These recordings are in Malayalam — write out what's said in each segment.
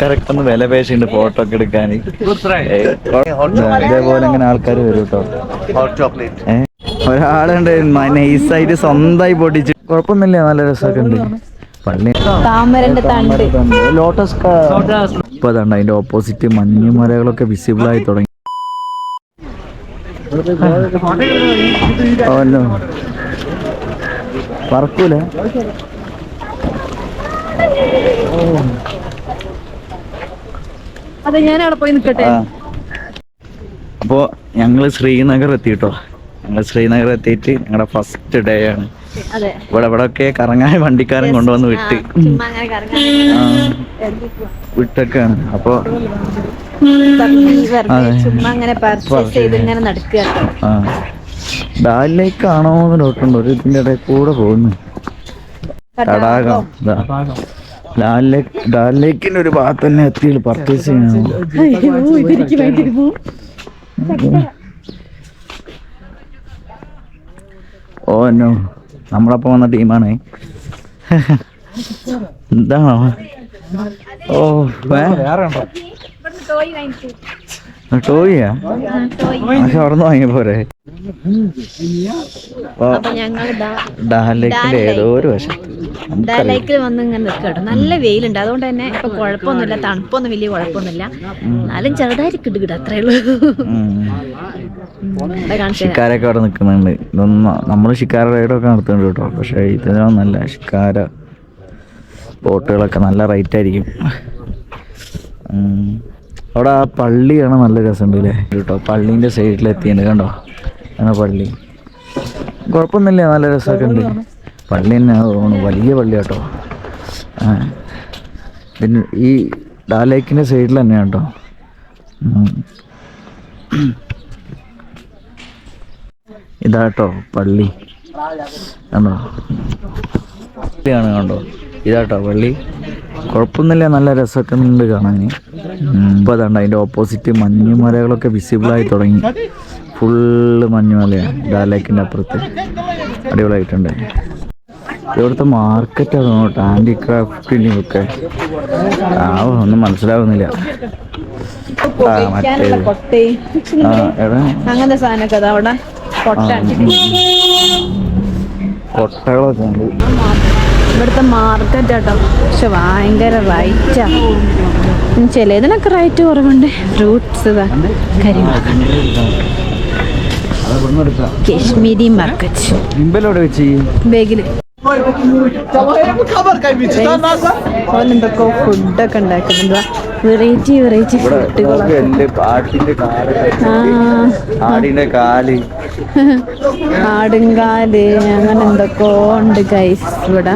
കറക്റ്റ് ഒന്ന് വില പേശുണ്ട് ഫോട്ടോ ഒക്കെ എടുക്കാൻ ഇതേപോലെ ഇങ്ങനെ ആൾക്കാർ വരും കേട്ടോ ഒരാളുണ്ട് നൈസായിട്ട് സ്വന്തമായി പൊട്ടിച്ച്. കുഴപ്പമൊന്നുമില്ല നല്ല രസമൊക്കെ ഉണ്ട്. പള്ളി തണ്ട്. ലോട്ടസ് ഇപ്പൊ അതാണ്ട് അതിന്റെ ഓപ്പോസിറ്റ് മഞ്ഞുമലകളൊക്കെ വിസിബിൾ ആയി തുടങ്ങി. ഓ പറക്കൂല. അതെ ഞാൻ അവിടെ പോയി നിൽക്കട്ടെ ആ. അപ്പോ ഞങ്ങൾ ശ്രീനഗർ എത്തിട്ടോ ഞങ്ങൾ ശ്രീനഗർ എത്തിയിട്ട് ഞങ്ങളുടെ ഫസ്റ്റ് ഡേ ആണ്. അതെ. ഇവിടെ ഇവിടെ ഒക്കെ കറങ്ങാൻ വണ്ടിക്കാരൻ കൊണ്ടുവന്ന് വിട്ട്. വിട്ടൊക്കെയാണ്. അപ്പൊ ഡാലിലേക്കാണോ എന്ന് ഡൗട്ടുണ്ട്. ഒരു ഇതിന്റെ ഇടയിൽ കൂടെ പോകുന്നു. തടാകം. ഡാൽ ലേക്ക് ഡാൽ ലേക്കിന്റെ ഒരു ഭാഗത്ത് തന്നെ എത്തി പർച്ചേസ് ചെയ്യണം. ഓ നോ നമ്മളപ്പം വന്ന ടീമാണ് എന്താണോ? ഓ ടോയിയാ പക്ഷെ അവിടെ നിന്ന് വാങ്ങിയ പോരെ. ഓ, അപ്പൊ ഞങ്ങൾ ഡാൽ ലേക്കിന്റെ ഏതോ ഒരു വശത്ത്. നമുക്കറിയാം. ഡാലൈക്കിൽ വന്ന് ഇങ്ങനെ നിൽക്കട്ടോ നല്ല വെയിലുണ്ട്. അതുകൊണ്ട് തന്നെ ഇപ്പൊ കുഴപ്പമൊന്നുമില്ല. തണുപ്പൊന്നും വലിയ കുഴപ്പമൊന്നുമില്ല. എന്നാലും ചെറുതായിട്ട് കിട്ടുകിട്ട അത്രേ ഉള്ളൂ. ഷിക്കാരൊക്കെ അവിടെ നിൽക്കുന്നുണ്ട് ഇതൊന്നും നമ്മൾ ഷിക്കാര റൈഡൊക്കെ നടത്തുന്നുണ്ട് കേട്ടോ. പക്ഷേ നല്ല ഷിക്കാര ബോട്ടുകളൊക്കെ നല്ല റൈറ്റ് ആയിരിക്കും. അവിടെ ആ പള്ളിയാണ് നല്ല രസമുണ്ട് അല്ലേ കേട്ടോ പള്ളീന്റെ സൈഡിൽ കണ്ടോ? ആണ് പള്ളി. കുഴപ്പമൊന്നുമില്ല. നല്ല രസമൊക്കെ ഉണ്ട്. പള്ളി തന്നെ തോന്നുന്നു. വലിയ പള്ളി കേട്ടോ പിന്നെ ഈ ഡാലേക്കിന്റെ സൈഡിൽ തന്നെയാണ് കേട്ടോ ഇതാ ഇതാട്ടോ പള്ളി. കണ്ടോ? പള്ളിയാണ് കണ്ടോ? ഇതാട്ടോ പള്ളി. കുഴപ്പമൊന്നുമില്ല. നല്ല രസമൊക്കെ ഉണ്ട് കാണാൻ. ഇപ്പം അതാണ്ട് അതിന്റെ ഓപ്പോസിറ്റ് മഞ്ഞുമലകളൊക്കെ വിസിബിൾ ആയി തുടങ്ങി. ഫുള്ള് മഞ്ഞുമലയാണ് ഡാലേക്കിന്റെ അപ്പുറത്ത്. അടിപൊളിയായിട്ടുണ്ട്. ഇവിടുത്തെ മാർക്കറ്റാണ് കേട്ടോ. ഹാൻഡിക്രാഫ്റ്റിനും ഒക്കെ. ആ ഒന്നും മനസ്സിലാവുന്നില്ല. ആ മറ്റേത് കൊട്ടേ ആ എടാ അങ്ങനത്തെ സാധനമൊക്കെ അവിടെ. കൊട്ടകളൊക്കെ ഉണ്ട്. ഇവിടുത്തെ മാർക്കറ്റ് കേട്ടോ പക്ഷെ ഭയങ്കര റൈറ്റാ ചിലതിനൊക്കെ റൈറ്റ് കുറവുണ്ട്. ഫ്രൂട്ട്സ് ഇതാ കരിമാക്ക കാശ്മീരി മാർക്കറ്റ് ബേഗിൽ. എന്തൊക്കെ ഫുഡൊക്കെ ഉണ്ടാക്കുന്നുണ്ട്. വെറൈറ്റി വെറൈറ്റി ആടിന്റെ കാൽ. ആടുങ്കാൽ അങ്ങനെ എന്തൊക്കെയോ ഉണ്ട് ഗൈസ് ഇവിടെ.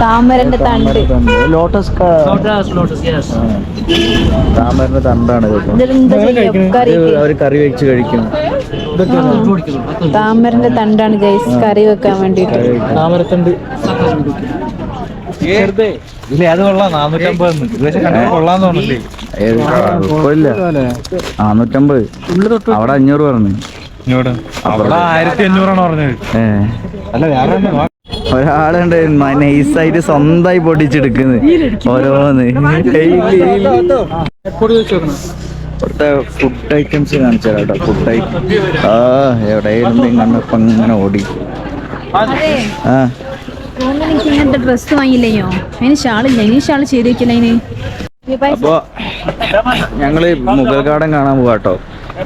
താമരന്റെ തണ്ട്. ലോട്ടസ് താമരന്റെ തണ്ടാണ് അവർ കറി വെച്ച് കഴിക്കും. താമരന്റെ തണ്ടാണ് ജയ്സ് കറി വെക്കാൻ വേണ്ടിട്ട് താമരത്തണ്ട്. ഇല്ല അത് കൊള്ളാം. നാനൂറ്റമ്പത് കൊള്ളാന്ന് നാനൂറ്റമ്പത്. അവിടെ അഞ്ഞൂറ് പറഞ്ഞു. ഇങ്ങോട്ട്. അവിടെ ആയിരത്തി അഞ്ഞൂറാണ് പറഞ്ഞത് അല്ല വേറെ ഒരാളുണ്ട് നൈസായിട്ട് സ്വന്തമായി പൊട്ടിച്ചെടുക്കുന്നത്. ഓരോന്ന്. ഇവിടുത്തെ ഫുഡ് ഐറ്റംസ് കാണിച്ചു കേട്ടോ ഫുഡ് ഐറ്റം ആ എവിടെയായിരുന്നു കണ്ടപ്പോ ഇങ്ങനെ ഓടി. അതെ. ആ എനിക്ക് ഇങ്ങനത്തെ ഡ്രസ്സ് വാങ്ങിയില്ലയോ? അതിന് ഷാളില്ല ഇനി ഷാൾ ചെയ്ത് വെക്കില്ല അതിന്? അപ്പോ ഞങ്ങൾ മുഗൾ ഗാർഡൻ കാണാൻ പോവാട്ടോ.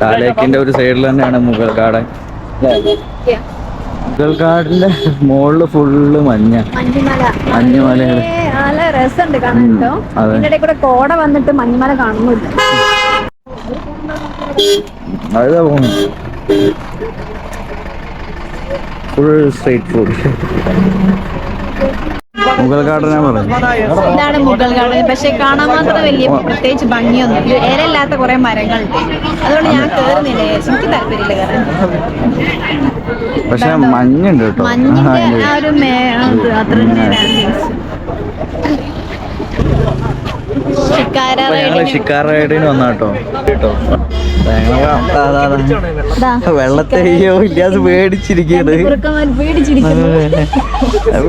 താലേക്കിന്റെ ഒരു സൈഡിൽ തന്നെയാണ് മുഗൾ ഗാർഡൻ. മുഗൾ ഗാർഡന്റെ മുകളിൽ ഫുള്ള് മഞ്ഞ. മഞ്ഞുമല. മഞ്ഞുമലകൾ. നല്ല രസമുണ്ട് കാണാൻ കേട്ടോ. അതെ. കൂടെ കോട വന്നിട്ട് മഞ്ഞുമല കാണുന്നില്ല അതാ പോണു ഫുൾ സ്ട്രീറ്റ് ഫുഡ് മുഗൾ ഗാർഡനാ പറഞ്ഞു. ഇതാണ് മുഗൾ ഗാർഡൻ പക്ഷെ കാണാൻ മാത്രം വലിയ പ്രത്യേകിച്ച് ഭംഗിയൊന്നും ഇല്ല. ഇലയില്ലാത്ത കുറെ മരങ്ങളുണ്ട് അതുകൊണ്ട് ഞാൻ കേറുന്നില്ല. എനിക്ക് താല്പര്യമില്ല കാരണം പക്ഷെ മഞ്ഞുണ്ട് കേട്ടോ. മഞ്ഞിന്റെ ആ ഒരു അത്ര ഞങ്ങൾ ഷിക്കാർ റൈഡിന് വന്ന കേട്ടോ? കേട്ടോ ദാ, വെള്ളത്തെയ്യോ ഇല്ലാസ് പേടിച്ചിരിക്കണ് കുറുക്കന്മാർ പേടിച്ചിരിക്കുന്നു.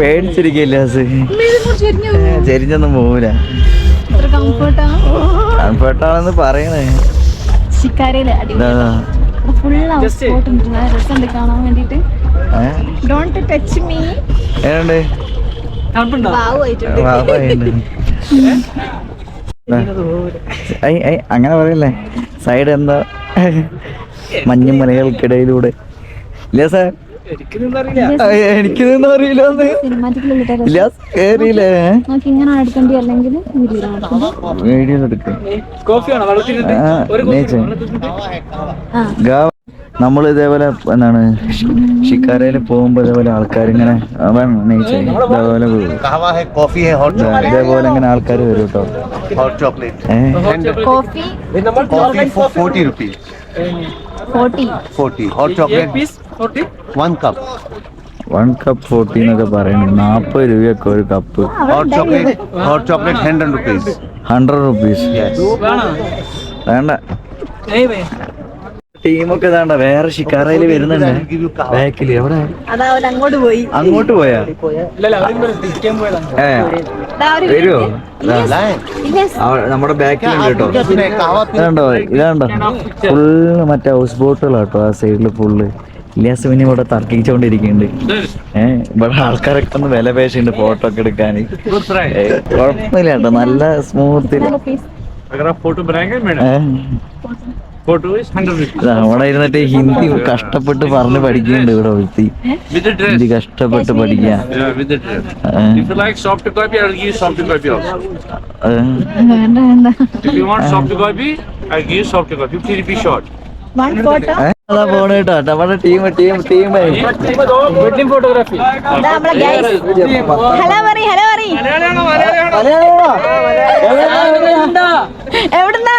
പേടിച്ചിരിക്കുക ഇല്ലാസ്. ചെരിഞ്ഞൊന്നും പോവില്ല കംഫർട്ടാണെന്ന് പറയണേ. ഷിക്കാരയിൽ അങ്ങനെ പറയല്ലേ? സൈഡ് എന്താ? മഞ്ഞ മലകൾക്കിടയിലൂടെ. ഇല്ല സാർ. എനിക്കിതൊന്നും അറിയില്ല വീഡിയോ എടുക്ക. നമ്മൾ ഇതേപോലെ എന്താണ് ഷിക്കാരയിൽ പോകുമ്പോ ഇതേപോലെ ആൾക്കാർ ഇങ്ങനെ ഇതേപോലെ ഇതേപോലെ ഇങ്ങനെ ആൾക്കാർ വരും കേട്ടോ വൺ കപ്പ് ഫോർട്ടി. എന്നൊക്കെ പറയുന്നു. നാൽപ്പത് രൂപയൊക്കെ ഒരു cup hot chocolate hot chocolate hundred rupees hundred rupees വേണ്ട. ടീമൊക്കെ ഇതാണ്ട വേറെ ഷിക്കാറയിൽ വരുന്നുണ്ട്. ബാക്കിൽ എവിടെ? അങ്ങോട്ട് പോയി. അങ്ങോട്ട് പോയാ? ഏ. വരുമോ നമ്മുടെ ബാക്കിലുണ്ട് കേട്ടോ. ഇതാണ്ടോ ഇതാണ്ടോ? ഫുള്ള് മറ്റേ ഹൗസ് ബോട്ടുകളാട്ടോ ആ സൈഡിൽ ഫുള്ള് ഇല്ലാസ് പിന്നെ ഇവിടെ തർക്കിച്ചുകൊണ്ടിരിക്കുന്നുണ്ട് ഏഹ് ഇവിടെ ആൾക്കാരൊക്കെ ഒന്ന് വില പേശുണ്ട് ഫോട്ടോ ഒക്കെ എടുക്കാൻ കുഴപ്പമില്ല കേട്ടോ നല്ല സ്മൂത്തിൽ ഫോട്ടോ അവിടെ ഇരുന്നിട്ട് ഹിന്ദി കഷ്ടപ്പെട്ട് പറഞ്ഞ് പഠിക്കുന്നുണ്ട് ഇവിടെ ഒരുത്തി. ഹിന്ദി കഷ്ടപ്പെട്ട് പഠിക്കുക നമ്മുടെ team team team photography hello hello എവിടുന്നാ?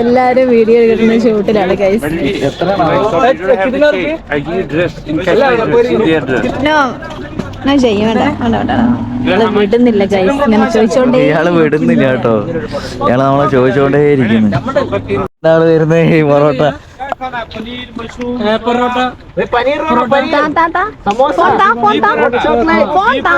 എല്ലാരും വീഡിയോ എടുക്കുന്ന ഷൂട്ടിലാണ് വിടുന്നില്ല ഇയാൾ വിടുന്നില്ല കേട്ടോ. ഇയാൾ നമ്മളെ ചോദിച്ചോണ്ടേ ഇരിക്കുന്നു. എന്താണ് വരുന്നേ ഈ പൊറോട്ട? खाना पनीर पनीर पनीर। ता ता समोसा। कौन ता कौन ता?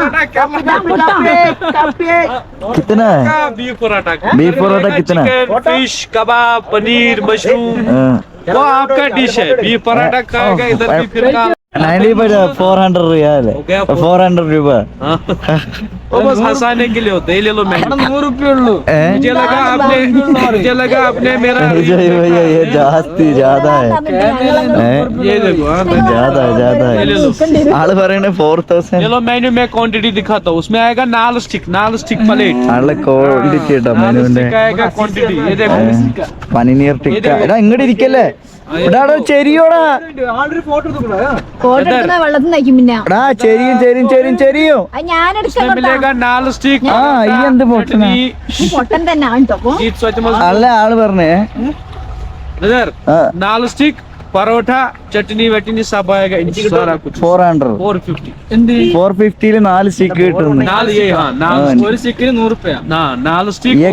कितना है? बीफ पराठा? बीफ पराठा कितना फ़िश कबाब पनीर मशरूम हाँ। वो आपका डिश है। बीफ पराठा खाएगा हाँ। इधर भी हाँ। फिर Four hundred riyal four hundred രൂപ वो बस हंसाने के लिए होते हैं ले लो मैं ഏ? मुझे लगा आपने मुझे लगा आपने मेरा विजय भैया ये जास्ती ज्यादा है ഏ? ये देखो हाँ, ज्यादा है ज्यादा ये ले लो है ആള് പറയണേ ഫോർ തൗസൻഡ് चलो मेन्यू में क्वांटिटी दिखाता हूँ उसमें आएगा नाल स्टिक नाल स्टिक प्लेट ആളുടെ ക്വാണ്ടിറ്റി കേട്ടോ नाल മെനുവിന്റെ स्टिक आएगा क्वांटिटी ये देखो പനിനീർ ടിക്ക എടാ ഇങ്ങോട്ട് ഇരിക്കല്ലേ എടാ ചെരിയോടാ. വെള്ളത്തിൽ ആ ഈ എന്ത് തന്നെ അല്ല ആൾ പറഞ്ഞേ. നാല് സ്റ്റിക്ക് പൊറോട്ട ചട്നി വെട്ടിനി സബായ four hundred four fifty four ഫിഫ്റ്റിയിൽ നാല് സ്റ്റിക്ക് കിട്ടുന്നു ഒരു സ്റ്റിക്കിന് നൂറ് രൂപ നാല് സ്റ്റിക്ക്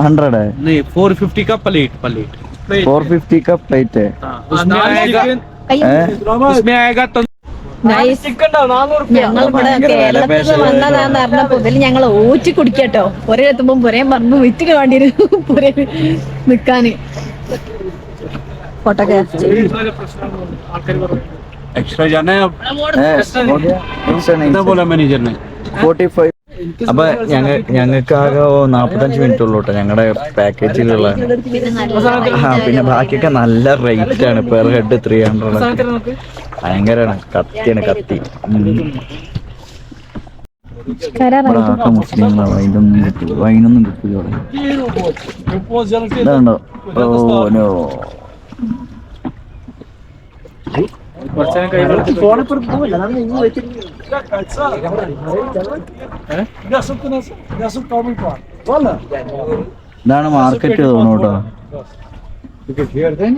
ഹൺഡ്രഡ് ഫോർ ഫിഫ്റ്റി കാ പ്ലേറ്റ് പ്ലേറ്റ് नाल स्टिक और സിക്സ് ഹൺഡ്രഡ് नहीं फोर फिफ्टी का प्लेट प्लेट ഫോർ ഫിഫ്റ്റി का प्लेट है हाँ, उसमें आएगा കൈ ഏ? उसमें आएगा तो Guys, ഞങ്ങൾ ഇവിടെ കേരളത്തിൽ നിന്ന് വന്നതാന്ന് പറഞ്ഞപ്പോ ഇതിൽ ഞങ്ങൾ ഊറ്റി കുടിക്കട്ടോ പുര എത്തുമ്പോ പുരയും പറഞ്ഞു വിറ്റിന് വേണ്ടി പുര നിക്കാന് ഫോട്ടോ एक्स्ट्रा जाना है अब ഏ, बोला मैनेजर ने ഫോർട്ടി ഫൈവ് അപ്പൊ ഞങ്ങ ഞങ്ങൾക്ക് ആകെ നാപ്പത്തഞ്ച് മിനിറ്റ് ഉള്ളൂ കേട്ടോ ഞങ്ങളുടെ പാക്കേജിലുള്ള ആ പിന്നെ ബാക്കിയൊക്കെ നല്ല റേറ്റ് ആണ് പെർ ഹെഡ് ത്രീ ഹൺഡ്രഡ് ഭയങ്കരാണ്. കത്തിയാണ് കത്തി. മുസ്ലിങ്ങളാണ് വൈനൊന്നും വൈനൊന്നും ഇതാണ് മാർക്കറ്റ് തോന്നുന്നു കേട്ടോ.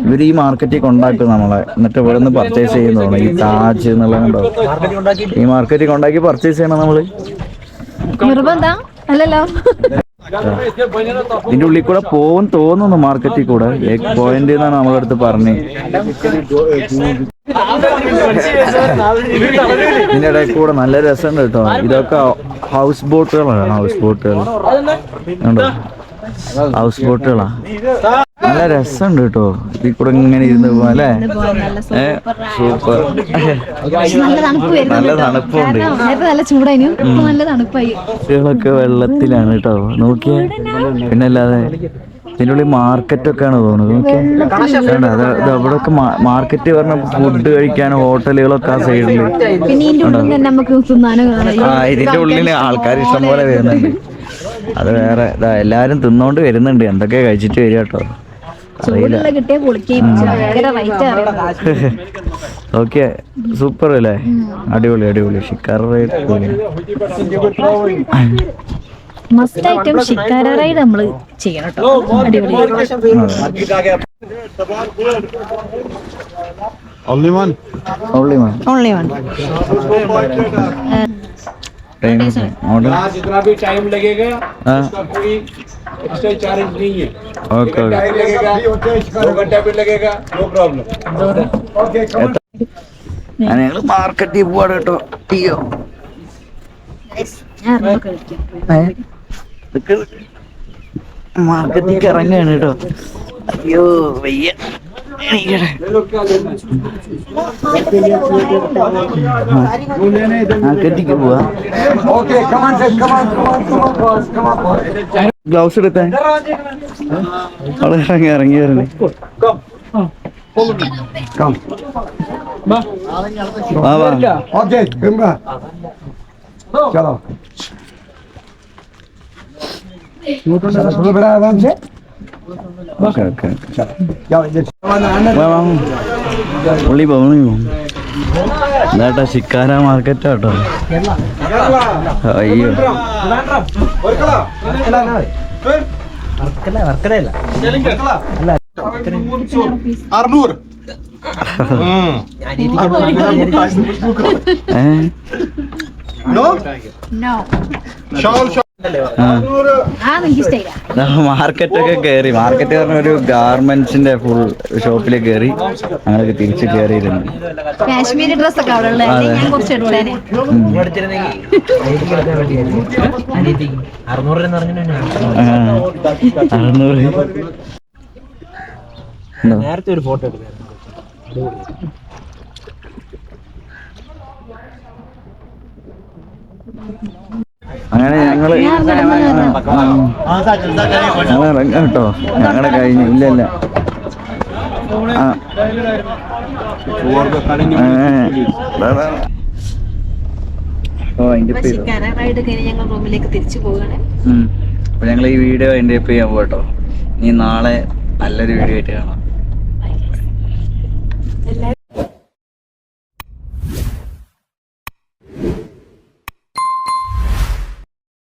ഇവർ ഈ മാർക്കറ്റിൽ കൊണ്ടാക്കും നമ്മളെ. എന്നിട്ട് ഇവിടെ നിന്ന് പർച്ചേസ് ചെയ്യുന്നതാണ് ഈ താജ് എന്നുള്ള കണ്ടോ? ഈ മാർക്കറ്റിൽ കൊണ്ടാക്കി പർച്ചേസ് ചെയ്യണം നമ്മൾ. നിർബന്ധം. അല്ലല്ലോ. ഇതിന്റെ ഉള്ളിൽ കൂടെ പോകും തോന്നുന്നു മാർക്കറ്റിൽ കൂടെ. എഗ് പോയിന്റ് എന്നാണ് നമ്മളെ അടുത്ത് പറഞ്ഞത് ഇതിന്റെ ഇടയിൽ കൂടെ നല്ല രസമുണ്ട് കേട്ടോ. ഇതൊക്കെ ഹൗസ് ബോട്ടുകളാണ് ഹൗസ് ബോട്ടുകൾ ഹൗസ് ബോട്ടുകളാ നല്ല രസമുണ്ട് കേട്ടോ. ഇതിൽ കൂടെ ഇങ്ങനെ ഇരുന്ന് പോലെ അല്ലേ? സൂപ്പർ. നല്ല. തണുപ്പുണ്ട്. നല്ല ചൂടായിരുന്നു നല്ല തണുപ്പായി. കുട്ടികളൊക്കെ വെള്ളത്തിലാണ് കേട്ടോ. നോക്കിയേ. പിന്നെ അല്ലാതെ ഇതിന്റെ ഉള്ളിൽ മാർക്കറ്റ് ഒക്കെയാണ് തോന്നുന്നത് അവിടെ ഒക്കെ മാർക്കറ്റ് പറഞ്ഞ ഫുഡ് കഴിക്കാൻ ഹോട്ടലുകളൊക്കെ ആ സൈഡിൽ പിന്നെ ഇതിന്റെ ഉള്ളിൽ ആൾക്കാർ ഇഷ്ടം പോലെ വരുന്നുണ്ട്. അത് വേറെ എല്ലാരും തിന്നോണ്ട് വരുന്നുണ്ട്. എന്തൊക്കെ കഴിച്ചിട്ട് വരിക കേട്ടോ? ഓക്കെ സൂപ്പർ അല്ലേ? അടിപൊളി അടിപൊളി. Shikara must item shikara ride നമ്മൾ ചെയ്യണം കേട്ടോ അടിപൊളി Only one. Only ma'am only one time order जितना भी टाइम लगेगा ആ उसका कोई एक्स्ट्रा चार्ज नहीं है ഓക്കെ ഓക്കെ टाइम लगेगा दो घंटा भी लगेगा नो प्रॉब्लम ഞങ്ങൾ മാർക്കറ്റിൽ പോവാണ് കേട്ടോ ഇതൊക്കെ മാർക്കറ്റിൽ ഇറങ്ങുകയാണ് കേട്ടോ. അയ്യോ വയ്യ. മാർക്കറ്റിക്ക് പോവാ. ഗ്ലൗസ് എടുക്കാൻ. അവിടെ ഇറങ്ങി ഇറങ്ങി വരണേ. ഓക്കെ ചലോ പുള്ളി പോണി ഇതാട്ടോ ശിക്കാര മാർക്കറ്റ് കേട്ടോ അയ്യോ അറുന്നൂറ് ഏ ഷോൾ ഷോൾ മാർക്കറ്റ് ഒക്കെ കയറി മാർക്കറ്റ് പറഞ്ഞ ഒരു ഗാർമെന്റ്സിന്റെ ഫുൾ ഷോപ്പിൽ കയറി അങ്ങനെ തിരിച്ച് കയറിയിരുന്നു കാശ്മീരി ഡ്രസ് ഒക്കെ അവിടെ അറുന്നൂറ്? നേരത്തെ ഒരു ഫോട്ടോ എടുത്തു അങ്ങനെ ഞങ്ങൾ ഞങ്ങൾ ഇറങ്ങാം കേട്ടോ. ഞങ്ങളെ കഴിഞ്ഞു. ഇല്ല ഇല്ല. അപ്പൊ ഞങ്ങൾ ഈ വീഡിയോ അതിന്റെ ചെയ്യാൻ പോട്ടോ ഇനി നാളെ നല്ലൊരു വീഡിയോ ആയിട്ട് കാണാം.